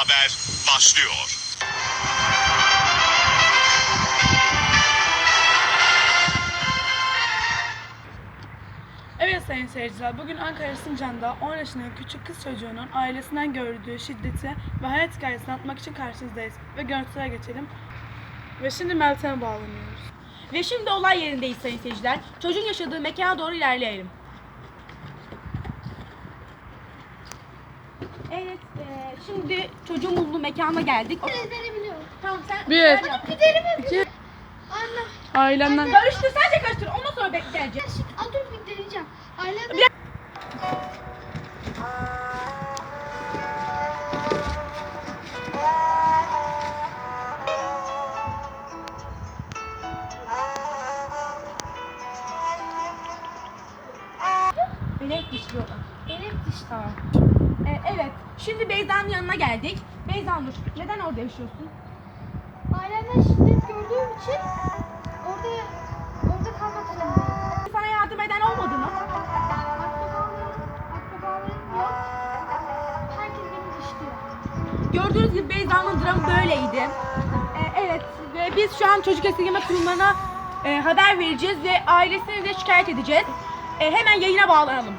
haber başlıyor. Evet sayın seyirciler, bugün Ankara Sincan'da 10 yaşındaki küçük kız çocuğunun ailesinden gördüğü şiddeti ve hayat hikayesini anlatmak için karşınızdayız. Ve görüntülere geçelim. Ve şimdi Meltem'e bağlanıyoruz. Ve şimdi olay yerindeyiz sayın seyirciler. Çocuğun yaşadığı mekana doğru ilerleyelim. Evet, e, şimdi çocuğun bulunduğu mekana geldik. Ezberi biliyorum. Tamam sen Bir, sen yap. Giderim Anne. ailemden... Karıştır, sadece karıştır. Ondan sonra bekleyeceğim. Şimdi Aa, dur bir deneyeceğim. Ailem Bir- Melek dişliyorlar. Elif dişti. Tamam. Evet, şimdi Beyza'nın yanına geldik. Beyza Nur, neden orada yaşıyorsun? Ailemden şiddet gördüğüm için orada orada kalmak zorundayım. Sana yardım eden olmadı mı? Akrabalarım, akrabalarım yok. Herkes beni dışlıyor. Gördüğünüz gibi Beyza'nın dramı böyleydi. Ee, evet ve biz şu an çocuk esirgeme kurumlarına e, haber vereceğiz ve ailesini de şikayet edeceğiz. E, hemen yayına bağlanalım.